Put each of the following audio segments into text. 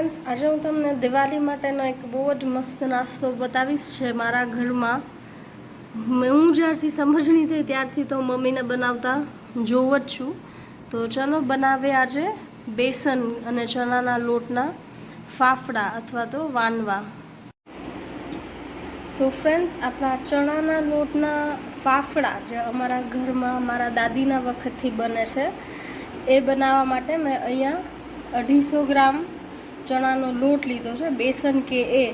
Friends આજે હું તમને દિવાળી માટેનો એક બહુ જ મસ્ત નાસ્તો બતાવીશ છે મારા ઘરમાં હું જ્યારથી સમજણી થઈ ત્યારથી તો મમ્મીને બનાવતા જોઉં જ છું. તો ચલો બનાવે આજે બેસન અને ચણાના લોટના ફાફડા અથવા તો વાનવા. તો ફ્રેન્ડ્સ આપણા ચણાના લોટના ફાફડા જે અમારા ઘરમાં મારા દાદીના વખતથી બને છે, એ બનાવવા માટે મેં અહીંયા અઢીસો ગ્રામ ચણાનો લોટ લીધો છે, બેસન કે એ,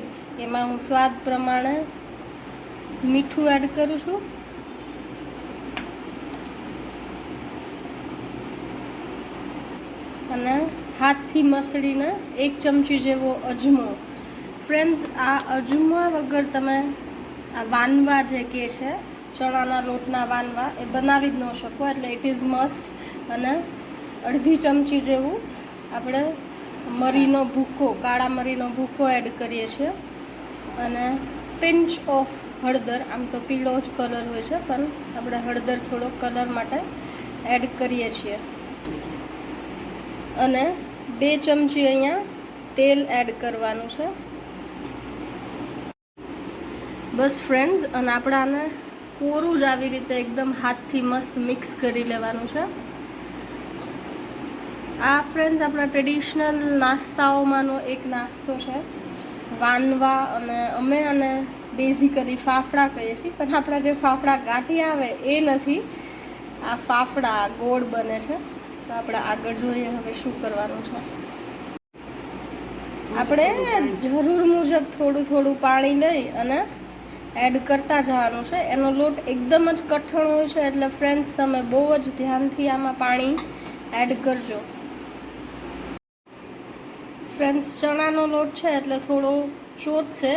એમાં હું સ્વાદ પ્રમાણે મીઠું એડ કરું છું. અને હાથથી મસળીને એક ચમચી જેવો અજમો. ફ્રેન્ડ્સ આ અજમા વગર તમે આ વાનવા જે કે છે, ચણાના લોટના વાનવા, એ બનાવી જ ન શકો, એટલે ઇટ ઇઝ મસ્ટ અને અડધી ચમચી જેવું આપણે મરીનો ભૂકો, કાળા મરીનો ભૂકો એડ કરીએ છીએ. અને પિંચ ઓફ હળદર, આમ તો પીળો જ કલર હોય છે, પણ આપણે હળદર થોડો કલર માટે એડ કરીએ છીએ. અને બે ચમચી અહીંયા તેલ એડ કરવાનું છે. બસ ફ્રેન્ડ્સ અને આપણે આને કોરું જ આવી રીતે એકદમ હાથથી મસ્ત મિક્સ કરી લેવાનું છે. આ ફ્રેન્ડ્સ આપણા ટ્રેડિશનલ નાસ્તાઓમાંનો એક નાસ્તો છે. વાનવા અને અમે અને બેઝિકલી ફાફડા કહીએ છીએ પણ આપણા જે ફાફડા ગાંઠી આવે એ નથી. આ ફાફડા ગોળ બને છે. તો આપણે આગળ જોઈએ હવે શું કરવાનું છે. આપણે જરૂર મુજબ થોડું થોડું પાણી લઈ અને એડ કરતા જવાનું છે. એનો લોટ એકદમ જ કઠણ હોય છે એટલે ફ્રેન્ડ્સ તમે બહુ જ ધ્યાનથી આમાં પાણી એડ કરજો. ફ્રેન્ડ્સ, ચણાનો લોટ છે એટલે થોડો ચોટશે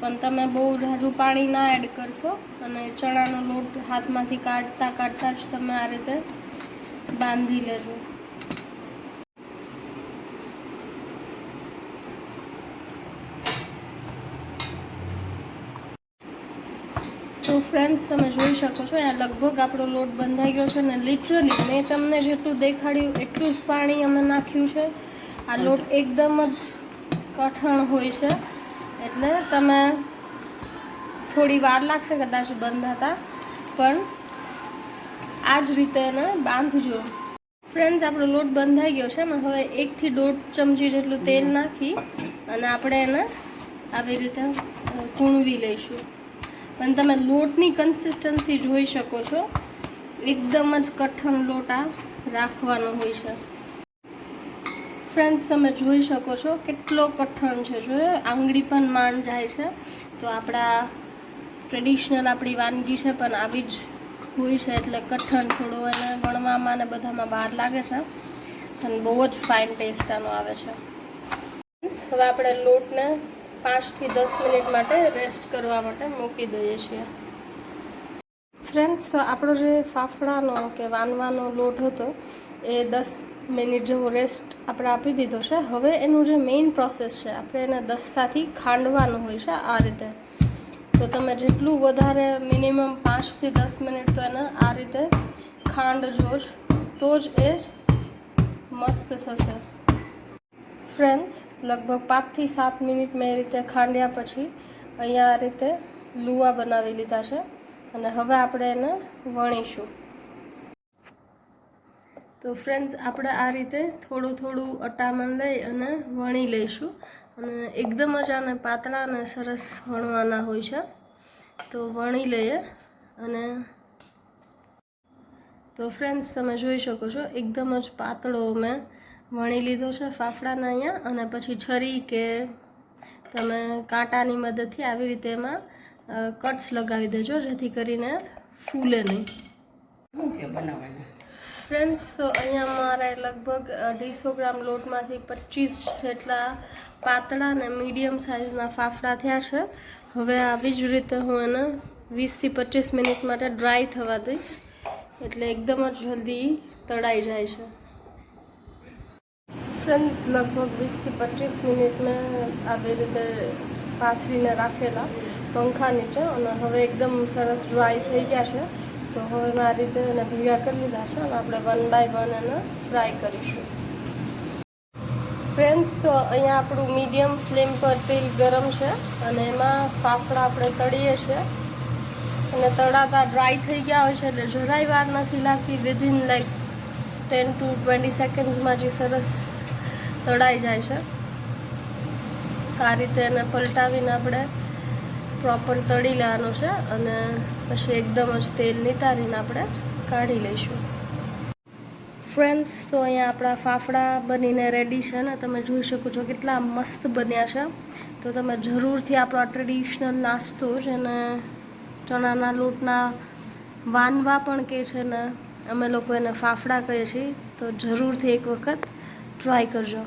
પણ તમે બહુ ઝાઝું પાણી ના એડ કરશો અને ચણાનો લોટ હાથમાંથી કાઢતા કાઢતા જ તમે આ રીતે બાંધી લેજો. તો ફ્રેન્ડ્સ, તમે જોઈ શકો છો, અહીંયા લગભગ આપણો લોટ બંધાઈ ગયો છે ને લિટરલી મેં તમને જેટલું દેખાડ્યું એટલું જ પાણી અમે નાખ્યું છે. આ લોટ એકદમ જ કઠણ હોય છે. એટલે તમે થોડી વાર લાગશે કદાચ બંધાતા પણ આ જ રીતે એને બાંધજો. ફ્રેન્ડ્સ, આપણો લોટ બંધાઈ ગયો છે હવે એકથી દોઢ ચમચી જેટલું તેલ નાખી અને આપણે એને આવી રીતે ચૂણવી લઈશું. પણ તમે લોટની કન્સિસ્ટન્સી જોઈ શકો છો. એકદમ જ કઠણ લોટ આ રાખવાનો હોય છે. ફ્રેન્ડ્સ તમે જોઈ શકો છો, કેટલો કઠણ છે જોયો આંગળી પણ માંડ જાય છે. તો આપણા ટ્રેડિશનલ આપણી વાનગી છે, પણ આવી જ હોય છે એટલે કઠણ થોડું એને વણવામાં ને બધામાં બહાર લાગે છે. અને બહુ જ ફાઇન ટેસ્ટ આનો આવે છે. હવે આપણે લોટને પાંચથી દસ મિનિટ માટે રેસ્ટ કરવા માટે મૂકી દઈએ છીએ. ફ્રેન્ડ્સ આપણો જે ફાફડાનો કે વાનવાનો લોટ હતો, એ દસ મિનિટ જેવો રેસ્ટ આપણે આપી દીધો છે. હવે એનું જે મેઇન પ્રોસેસ છે, આપણે એને દસ્તાથી ખાંડવાનું હોય છે આ રીતે. તો તમે જેટલું વધારે મિનિમમ પાંચથી દસ મિનિટ તો એને આ રીતે ખાંડજો જ તો જ એ મસ્ત થશે. ફ્રેન્ડ્સ લગભગ પાંચથી સાત મિનિટ મેં એ રીતે ખાંડ્યા પછી અહીંયા આ રીતે લુવા બનાવી લીધા છે. અને હવે આપણે એને વણીશું. તો ફ્રેન્ડ્સ આપણે આ રીતે થોડું થોડું અટામણ લઈ અને વણી લઈશું. અને એકદમ જ આને પાતળા અને સરસ વણવાના હોય છે. તો વણી લઈએ અને તો ફ્રેન્ડ્સ તમે જોઈ શકો છો, એકદમ જ પાતળો મેં વણી લીધો છે ફાફડાના અહીંયા. અને પછી છરી કે તમે કાંટાની મદદથી આવી રીતે એમાં કટ્સ લગાવી દેજો જેથી કરીને ફૂલે નહીં. શું કે બનાવવાના? ફ્રેન્ડ્સ તો અહીંયા મારે લગભગ અઢીસો ગ્રામ લોટમાંથી પચીસ જેટલા પાતળા અને મીડિયમ સાઇઝના ફાફડા થયા છે. હવે આવી જ રીતે હું એને વીસથી પચીસ મિનિટ માટે ડ્રાય થવા દઈશ. એટલે એકદમ જ જલ્દી તળાઈ જાય છે. ફ્રેન્ડ્સ લગભગ વીસથી પચીસ મિનિટ મેં આવી રીતે પાથરીને રાખેલા. પંખા નીચે અને હવે એકદમ સરસ ડ્રાય થઈ ગયા છે. તો હવે આ રીતે એને ભેગા કરી લીધા છે અને આપણે વન બાય વન એને ફ્રાય કરીશું. ફ્રેન્ડ્સ તો અહીંયા આપણું મીડિયમ ફ્લેમ પર તેલ ગરમ છે અને એમાં ફાફડા આપણે તળીએ છીએ. અને તળાતા ડ્રાય થઈ ગયા હોય છે એટલે જરાય વાર નથી લાગતી. Within like ten to twenty સેકન્ડ્સમાં જે સરસ તળાઈ જાય છે. આ રીતે એને પલટાવીને આપણે પ્રોપર તળી લેવાનું છે અને પછી એકદમ જ તેલ નિતારીને આપણે કાઢી લઈશું. ફ્રેન્ડ્સ તો અહીંયા આપણા ફાફડા બનીને રેડી છે ને, તમે જોઈ શકો છો કેટલા મસ્ત બન્યા છે. તો તમે જરૂરથી આપણો ટ્રેડિશનલ નાસ્તો જેને ચણાના લોટના વાનવા પણ કહે છે ને, અમે લોકો એને ફાફડા કહીએ છીએ, તો જરૂરથી એક વખત ટ્રાય કરજો.